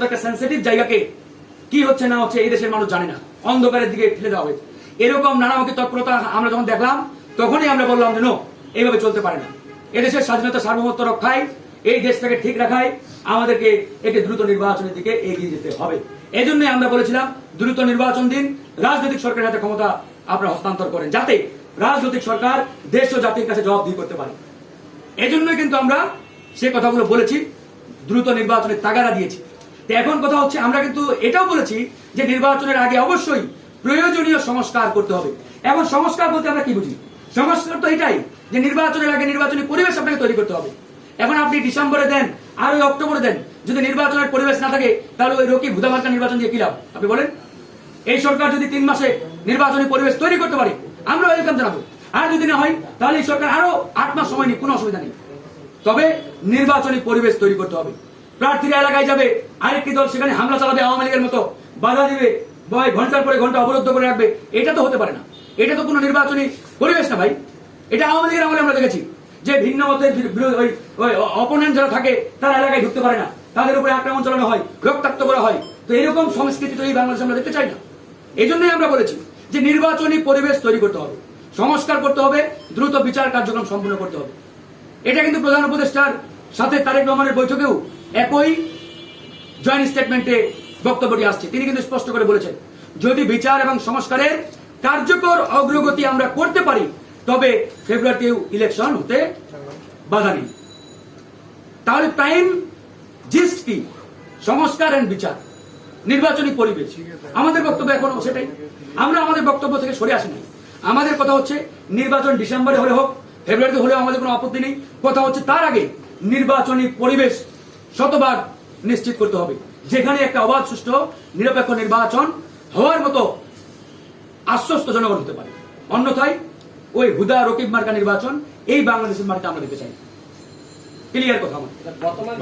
মতো একটা সেন্সিটিভ জায়গাকে কি হচ্ছে না হচ্ছে এই দেশের মানুষ জানে না। অন্ধকারের দিকে ঠেলে দেওয়া হয়েছে। এরকম নানামুখী তৎপরতা আমরা যখন দেখলাম, তখনই আমরা বললাম যে, নো, এইভাবে চলতে পারে না। এদেশের স্বাধীনতা সার্বভৌমত্ব রক্ষায়, এই দেশটাকে ঠিক রাখায় আমাদেরকে একটি দ্রুত নির্বাচনের দিকে এগিয়ে যেতে হবে। এই জন্যই আমরা বলেছিলাম, দ্রুত নির্বাচন দিন, রাজনৈতিক সরকারের হাতে ক্ষমতা আপনারা হস্তান্তর করেন, যাতে রাজনৈতিক সরকার দেশ ও জাতির কাছে জবাবদিহি করতে পারে। এজন্যই কিন্তু আমরা সে কথাগুলো বলেছি, দ্রুত নির্বাচনের তাগারা দিয়েছি। এখন কথা হচ্ছে, আমরা কিন্তু এটাও বলেছি যে নির্বাচনের আগে অবশ্যই প্রয়োজনীয় সংস্কার করতে হবে। এখন সংস্কার বলতে আমরা কি বুঝি? সংস্কার তো এটাই যে নির্বাচনের আগে নির্বাচনী পরিবেশ আপনাকে তৈরি করতে হবে। এখন আপনি ডিসেম্বরে দেন, আর ওই অক্টোবরে দেন, যদি নির্বাচনের পরিবেশ না থাকে, তাহলে ওই রকি ভুদামার্কা নির্বাচন দিয়ে কি লাভ? আপনি বলেন। এই সরকার যদি তিন মাসে নির্বাচনী পরিবেশ তৈরি করতে পারে, আমরা ওয়েলকাম জানাব। আর যদি না হয়, তাহলে এই সরকার আরও আট মাস সময় নেই কোনো অসুবিধা নেই। তবে নির্বাচনী পরিবেশ তৈরি করতে হবে। প্রার্থীরা এলাকায় যাবে আরেকটি দল সেখানে হামলা চালাবে আওয়ামী লীগের মতো। বাধা দিবে বয় ঘণ্টার পরে ঘণ্টা অবরুদ্ধ করে রাখবে, এটা তো হতে পারে না। এটা তো কোনো নির্বাচনী পরিবেশ না ভাই। এটা আওয়ামী লীগের আমলে আমরা দেখেছি। যে ভিন্ন মতের ওই অপোনেন্ট যারা থাকে, তারা এলাকায় ঢুকতে পারে না। তাদের উপরে আক্রমণ চালানো হয়, রক্তাক্ত করা হয়। তো এরকম সংস্কৃতি তো এই বাংলাদেশে আমরা দেখতে চাই না। এই জন্যই আমরা বলেছি যে নির্বাচনী পরিবেশ তৈরি করতে হবে। সংস্কার করতে হবে, দ্রুত বিচার কার্যক্রম সম্পূর্ণ করতে হবে। এটা কিন্তু প্রধান উপদেষ্টার সাথে তারেক রহমানের বৈঠকেও একই জয়েন্ট স্টেটমেন্টে বক্তব্যটি আসছে। তিনি কিন্তু স্পষ্ট করে বলেছেন, যদি বিচার এবং সংস্কারের কার্যকর অগ্রগতি আমরা করতে পারি, তবে ফেব্রুয়ারিতেও ইলেকশন হতে বাধা নেই। তাহলে প্রাইম জিস্ট কি? সংস্কার এন্ড বিচার। নির্বাচনী পরিবেশ। আমাদের বক্তব্য এখনও সেটাই। আমরা আমাদের বক্তব্য থেকে সরে আসি নাই আমাদের কথা হচ্ছে নির্বাচন ডিসেম্বরে হলে হোক, ফেব্রুয়ারিতে হলেও আমাদের কোনো আপত্তি নেই। কথা হচ্ছে তার আগে নির্বাচনী পরিবেশ শতভাগ নিশ্চিত করতে হবে। যেখানে একটা অবাধ সুষ্ঠু নিরপেক্ষ নির্বাচন হওয়ার মতো আশ্বস্ত জনগণ হতে পারে। অন্যথায় ওই হুদা রকিব মার্কা নির্বাচন এই বাংলাদেশের মাটিতে আমরা দেখতে চাই। ক্লিয়ার কথা আমার। বর্তমান